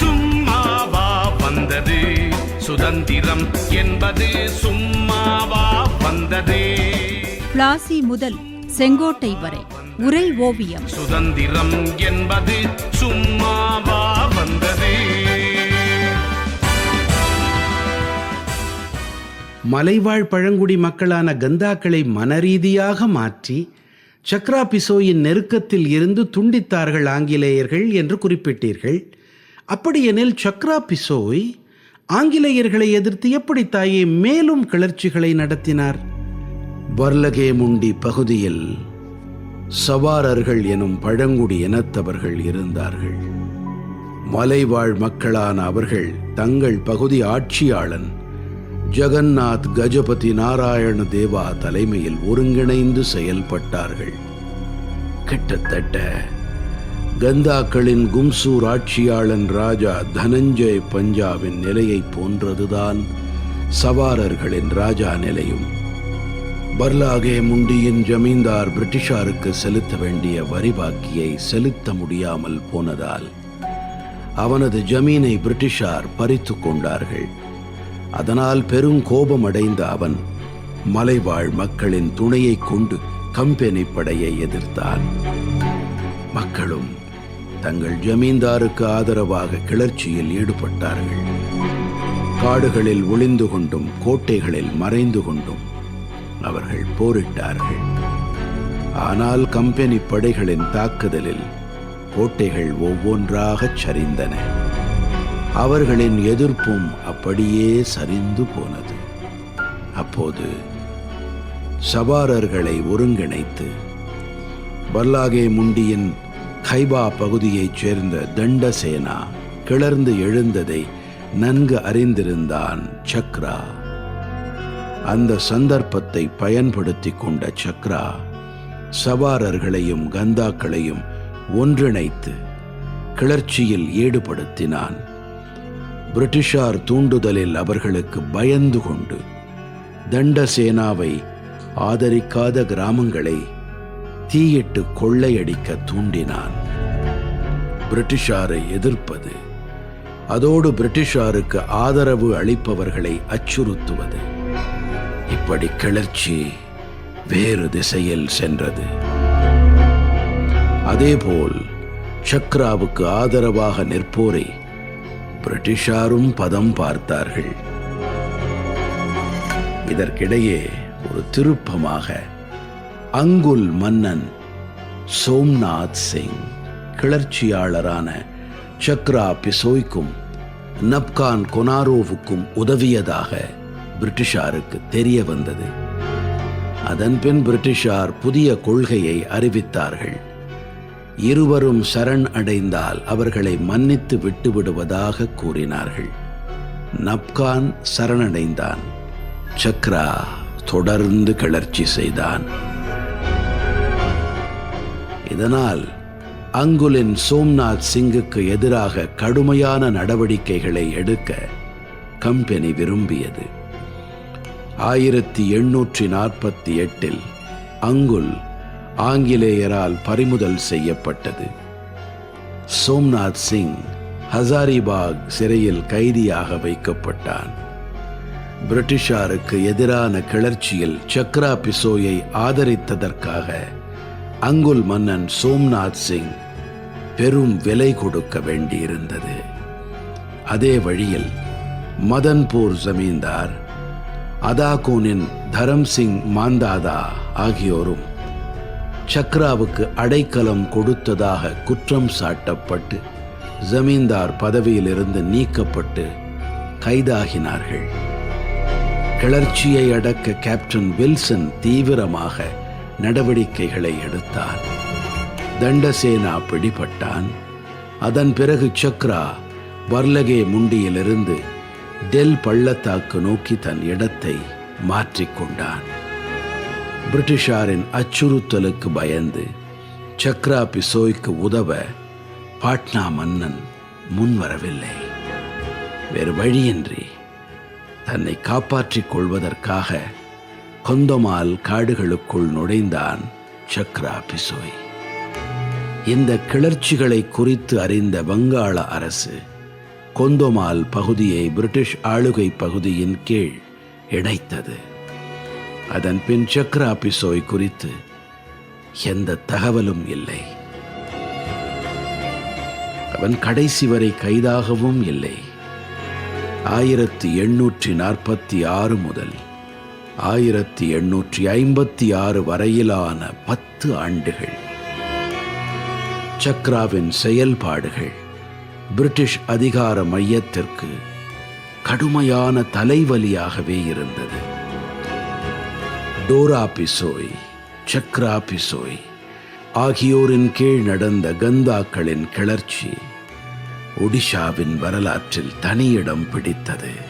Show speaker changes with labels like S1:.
S1: சும்மாவா வந்தது? சுதந்திரம் என்பது சும்மாவா வந்தது?
S2: பிளாசி முதல் செங்கோட்டை வரை உரை ஓவியம்.
S1: சுதந்திரம் என்பது சும்மாவா வந்தது?
S3: மலைவாழ் பழங்குடி மக்களான கந்தாக்களை மனரீதியாக மாற்றி சக்ரா பிசோயின் நெருக்கத்தில் இருந்து துண்டித்தார்கள் ஆங்கிலேயர்கள் என்று குறிப்பிட்டீர்கள். அப்படியெனில் சக்ரா பிசோய் ஆங்கிலேயர்களை எதிர்த்து எப்படி தாயே மேலும் கிளர்ச்சிகளை நடத்தினார்? வர்லகே முண்டி பகுதியில் சவாரர்கள் எனும் பழங்குடி இனத்தவர்கள் இருந்தார்கள். மலைவாழ் மக்களான அவர்கள் தங்கள் பகுதி ஆட்சியாளன் ஜெகநாத் கஜபதி நாராயண தேவா தலைமையில் ஒருங்கிணைந்து செயல்பட்டார்கள். கிட்டத்தட்ட கந்தாக்களின் கும்சூர் ஆட்சியாளன் ராஜா தனஞ்சய் பஞ்சாவின் நிலையைப் போன்றதுதான் சவாரர்களின் ராஜா நிலையும். பர்லாகே முண்டியின் ஜமீன்தார் பிரிட்டிஷாருக்கு செலுத்த வேண்டிய வரி பாக்கியை செலுத்த முடியாமல் போனதால் அவனது ஜமீனை பிரிட்டிஷார் பறித்து கொண்டார்கள். அதனால் பெரும் கோபம் அடைந்த அவன் மலைவாழ் மக்களின் துணையைக் கொண்டு கம்பெனி படையை எதிர்த்தான். மக்களும் தங்கள் ஜமீன்தாருக்கு ஆதரவாக கிளர்ச்சியில் ஈடுபட்டார்கள். காடுகளில் ஒளிந்து கொண்டும் கோட்டைகளில் மறைந்து கொண்டும் அவர்கள் போரிட்டார்கள். ஆனால் கம்பெனி படைகளின் தாக்குதலில் கோட்டைகள் ஒவ்வொன்றாகச் சரிந்தன. அவர்களின் எதிர்ப்பும் அப்படியே சரிந்து போனது. அப்போது சவாரர்களை ஒருங்கிணைத்து பல்லாகே முண்டியின் கைபா பகுதியைச் சேர்ந்த தண்டசேனா கிளர்ந்து எழுந்ததை நன்கு அறிந்திருந்தான் சக்ரா. அந்த சந்தர்ப்பத்தை பயன்படுத்தி கொண்ட சக்ரா சவாரர்களையும் கந்தாக்களையும் ஒன்றிணைத்து கிளர்ச்சியில் ஈடுபடுத்தினான். பிரிட்டிஷார் தூண்டுதலில் அவர்களுக்கு பயந்து கொண்டு தண்டசேனாவை ஆதரிக்காத கிராமங்களை தீயிட்டு கொள்ளையடிக்க தூண்டினான். பிரிட்டிஷாரை எதிர்ப்பது அதோடு பிரிட்டிஷாருக்கு ஆதரவு அளிப்பவர்களை அச்சுறுத்துவது. இப்படி கிளர்ச்சி வேறு திசையில் சென்றது. அதேபோல் சக்ராவுக்கு ஆதரவாக நிற்போரை பிரிட்டிஷாரும் பதம் பார்த்தார்கள். இதற்கிடையே ஒரு திருப்பமாக அங்குல் மன்னன் சோம்நாத் சிங் கிளர்ச்சியாளரான சக்ரா பிசோய்க்கும் நப்கான் கொனாரோவுக்கும் உதவியதாக பிரிட்டிஷாருக்கு தெரிய வந்தது. அதன்பின் பிரிட்டிஷார் புதிய கொள்கையை அறிவித்தார்கள். இருவரும் சரண் அடைந்தால் அவர்களை மன்னித்து விட்டுவிடுவதாக கூறினார்கள். நப்கான் சரணடைந்தான் சக்ரா தொடர்ந்து கிளர்ச்சி செய்தான். இதனால் அங்குலின் சோம்நாத் சிங்குக்கு எதிராக கடுமையான நடவடிக்கைகளை எடுக்க கம்பெனி விரும்பியது. ஆயிரத்தி எண்ணூற்றி நாற்பத்தி எட்டில் அங்குல் ஆங்கிலேயரால் பறிமுதல் செய்யப்பட்டது. சோம்நாத் சிங் ஹசாரிபாக் சிறையில் கைதியாக வைக்கப்பட்டான். பிரிட்டிஷாருக்கு எதிரான கிளர்ச்சியில் சக்ரா பிசோயை ஆதரித்ததற்காக அங்குல் மன்னன் சோம்நாத் சிங் பெரும் விலை கொடுக்க வேண்டியிருந்தது. அதே வழியில் மதன்பூர் ஜமீன்தார் அதாகோனின் தரம் சிங் மாந்தாதா ஆகியோரும் சக்ராவுக்கு அடைக்கலம் கொடுத்ததாக குற்றம் சாட்டப்பட்டு ஜமீன்தார் பதவியிலிருந்து நீக்கப்பட்டு கைதாகினார்கள். கிளர்ச்சியை அடக்க கேப்டன் வில்சன் தீவிரமாக நடவடிக்கைகளை எடுத்தான். தண்டசேனா பிடிபட்டான். அதன் பிறகு சக்ரா வர்லகே முண்டியிலிருந்து டெல் பள்ளத்தாக்கு நோக்கி தன் இடத்தை மாற்றிக்கொண்டான் பிரிட்டிஷாரின் அச்சுறுத்தலுக்கு பயந்து சக்ரா பிசோய்க்கு உதவ பாட்னா மன்னன் முன்வரவில்லை வேறு வழியின்றி தன்னை காப்பாற்றிக் கொள்வதற்காக கொந்தமால் காடுகளுக்குள் நுழைந்தான் சக்ரா பிசோய் இந்த கிளர்ச்சிகளை குறித்து அறிந்த வங்காள அரசு கொந்தோமால் பகுதியை பிரிட்டிஷ் ஆளுகை பகுதியின் கீழ் இணைத்தது. அதன் பின் சக்ரா பிசோய் குறித்து எந்த தகவலும் இல்லை. அவன் கடைசி வரை கைதாகவும் இல்லை. ஆயிரத்தி எண்ணூற்றி நாற்பத்தி ஆறு முதல் ஆயிரத்தி எண்ணூற்றி ஐம்பத்தி ஆறு வரையிலான பத்து ஆண்டுகள். சக்ராவின் செயல்பாடுகள் பிரிட்டிஷ் அதிகார மையத்திற்கு கடுமையான தலைவலியாகவே இருந்தது. டோரா பிசோய் சக்ரா பிசோய் ஆகியோரின் கீழ் நடந்த கந்தாக்களின் கிளர்ச்சி ஒடிஷாவின் வரலாற்றில் தனியிடம் பிடித்தது.